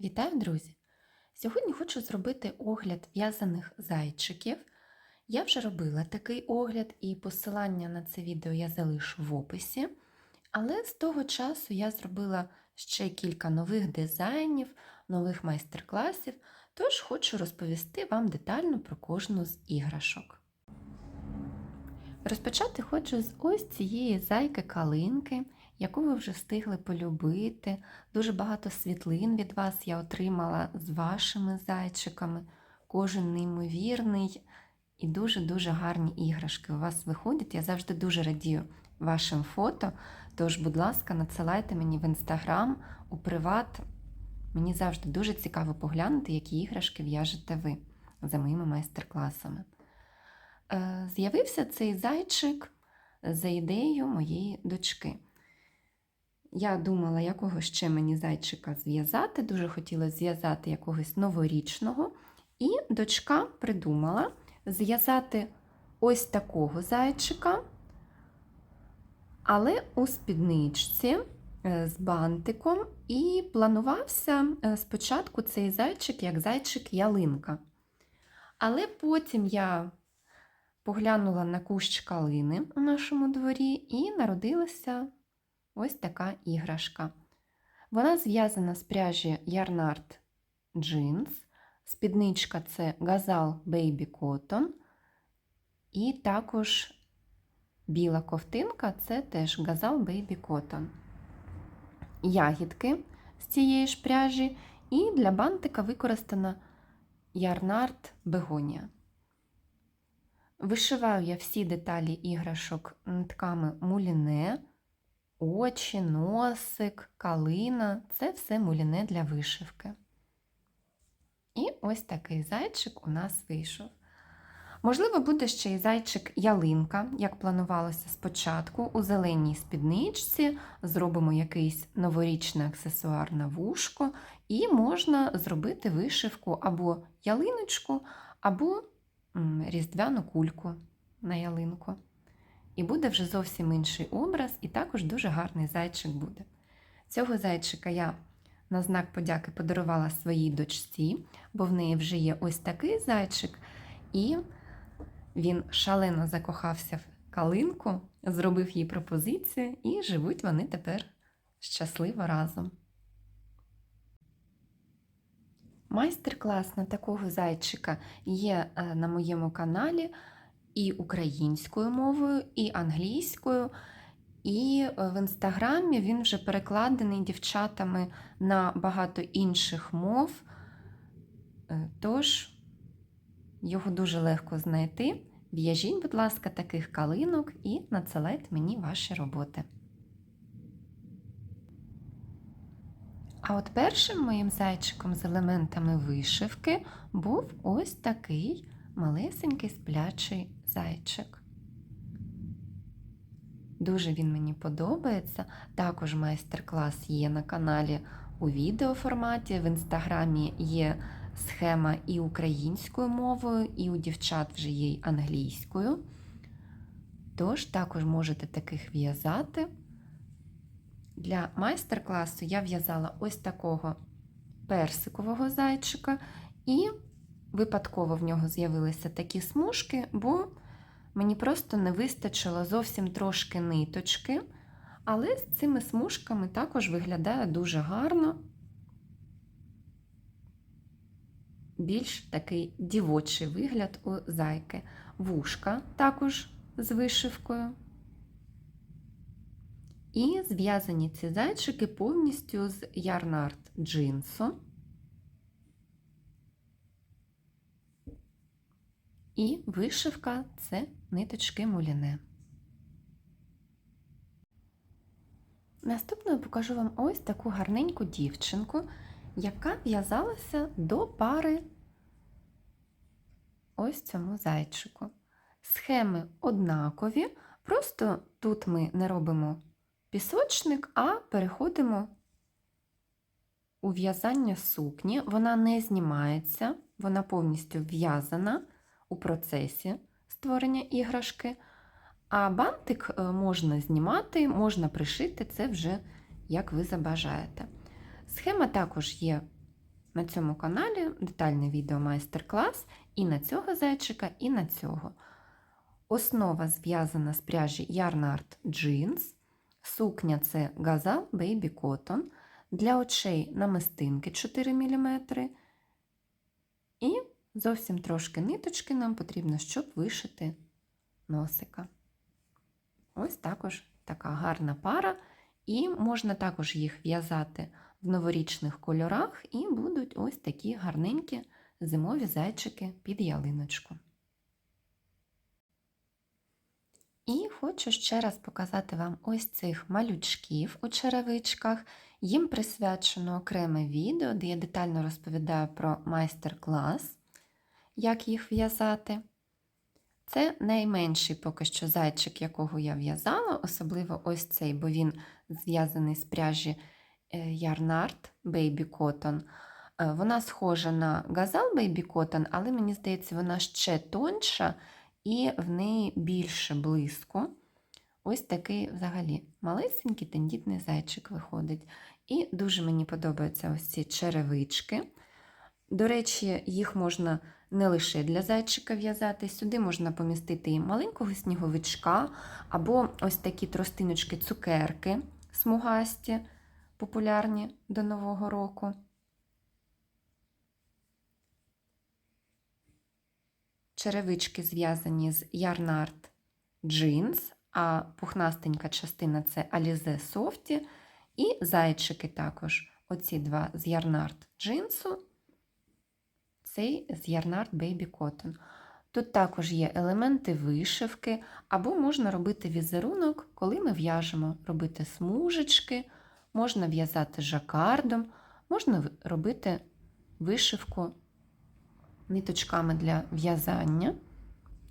Вітаю, друзі! Сьогодні хочу зробити огляд в'язаних зайчиків. Я вже робила такий огляд, і посилання на це відео я залишу в описі. Але з того часу я зробила ще кілька нових дизайнів, нових майстер-класів, тож хочу розповісти вам детально про кожну з іграшок. Розпочати хочу з ось цієї зайки-калинки, яку ви вже встигли полюбити. Дуже багато світлин від вас я отримала з вашими зайчиками. Кожен неймовірний і дуже-дуже гарні іграшки у вас виходять. Я завжди дуже радію вашим фото. Тож, будь ласка, надсилайте мені в інстаграм, у приват. Мені завжди дуже цікаво поглянути, які іграшки в'яжете ви за моїми майстер-класами. Е, З'явився цей зайчик за ідеєю моєї дочки. Я думала, якого ще мені зайчика зв'язати, дуже хотіла зв'язати якогось новорічного. І дочка придумала зв'язати ось такого зайчика, але у спідничці е, з бантиком, і планувався е, спочатку цей зайчик як зайчик-ялинка. Але потім я поглянула на кущ калини у нашому дворі і народилася ось така іграшка. Вона зв'язана з пряжі Yarnart Jeans, спідничка це Gazal Baby Cotton, і також біла ковтинка це теж Gazal Baby Cotton. Ягідки з цієї ж пряжі, і для бантика використана Yarnart Begonia. Вишиваю я всі деталі іграшок нитками муліне, очі, носик, калина це все муліне для вишивки. І ось такий зайчик у нас вийшов. Можливо, буде ще й зайчик-ялинка, як планувалося спочатку. У зеленій спідничці зробимо якийсь новорічний аксесуар на вушко, і можна зробити вишивку або ялиночку, або різдвяну кульку на ялинку. І буде вже зовсім інший образ, і також дуже гарний зайчик буде. Цього зайчика я на знак подяки подарувала своїй дочці, бо в неї вже є ось такий зайчик, і він шалено закохався в калинку, зробив їй пропозицію, і живуть вони тепер щасливо разом. Майстер-клас на такого зайчика є е, на моєму каналі і українською мовою, і англійською. І е, в інстаграмі він вже перекладений дівчатами на багато інших мов. Е, тож, його дуже легко знайти. В'яжіть, будь ласка, таких калинок і надсилайте мені ваші роботи. А от першим моїм зайчиком з елементами вишивки був ось такий малесенький сплячий зайчик. Дуже він мені подобається. Також майстер-клас є на каналі у відеоформаті. В інстаграмі є схема і українською мовою, і у дівчат вже є й англійською. Тож також можете таких в'язати. Для майстер-класу я в'язала ось такого персикового зайчика, і випадково в нього з'явилися такі смужки, бо мені просто не вистачило зовсім трошки ниточки, але з цими смужками також виглядає дуже гарно, більш такий дівочий вигляд у зайки. Вушка також з вишивкою. І зв'язані ці зайчики повністю з ярнарт джинсу. І вишивка це ниточки муліне. Наступною покажу вам ось таку гарненьку дівчинку, яка в'язалася до пари ось цьому зайчику. Схеми однакові, просто тут ми не робимо пісочник, а переходимо у в'язання сукні. Вона не знімається, вона повністю в'язана у процесі створення іграшки. А бантик е, можна знімати, можна пришити, це вже як ви забажаєте. Схема також є на цьому каналі детальне відео майстер-клас і на цього зайчика, і на цього. Основа зв'язана з пряжі Yarnart Jeans. Сукня це Gazal Baby Cotton. Для очей намистинки 4 мм. І зовсім трошки ниточки нам потрібно, щоб вишити носика. Ось також така гарна пара. І можна також їх в'язати в новорічних кольорах, і будуть ось такі гарненькі зимові зайчики під ялиночку. І хочу ще раз показати вам ось цих малючків у черевичках. Їм присвячено окреме відео, де я детально розповідаю про майстер-клас, як їх в'язати. Це найменший поки що зайчик, якого я в'язала, особливо ось цей, бо він зв'язаний з пряжі Yarnart Baby Cotton. Е, Вона схожа на Gazal Baby Cotton, але мені здається, вона ще тонша і в неї більше блиску. Ось такий взагалі малесенький тендітний зайчик виходить. І дуже мені подобаються ось ці черевички. До речі, їх можна не лише для зайчика в'язати, сюди можна помістити і маленького сніговичка, або ось такі тростиночки цукерки смугасті, популярні до Нового року. Черевички зв'язані з Yarnart Jeans, а пухнастенька частина це Alize Softy. І зайчики також. Оці два з Yarnart джинсу, цей з Yarnart Baby Cotton. Тут також є елементи вишивки, або можна робити візерунок, коли ми в'яжемо, робити смужечки, можна в'язати жакардом, можна робити вишивку ниточками для в'язання,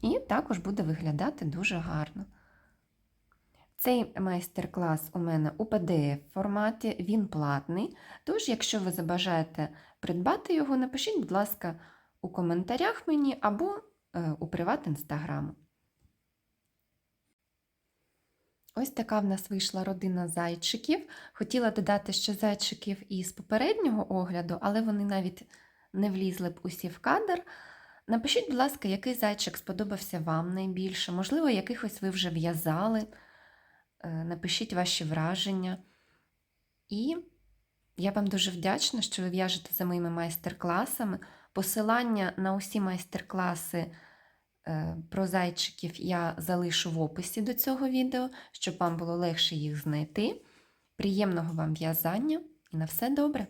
і також буде виглядати дуже гарно. Цей майстер-клас у мене у PDF форматі, він платний. Тож, якщо ви забажаєте придбати його, напишіть, будь ласка, у коментарях мені або е, у приват інстаграму. Ось така в нас вийшла родина зайчиків. Хотіла додати ще зайчиків із попереднього огляду, але вони навіть не влізли б усі в кадр. Напишіть, будь ласка, який зайчик сподобався вам найбільше, можливо, якихось ви вже в'язали. Напишіть ваші враження. І я вам дуже вдячна, що ви в'яжете за моїми майстер-класами. Посилання на усі майстер-класи про зайчиків я залишу в описі до цього відео, щоб вам було легше їх знайти. Приємного вам в'язання і на все добре!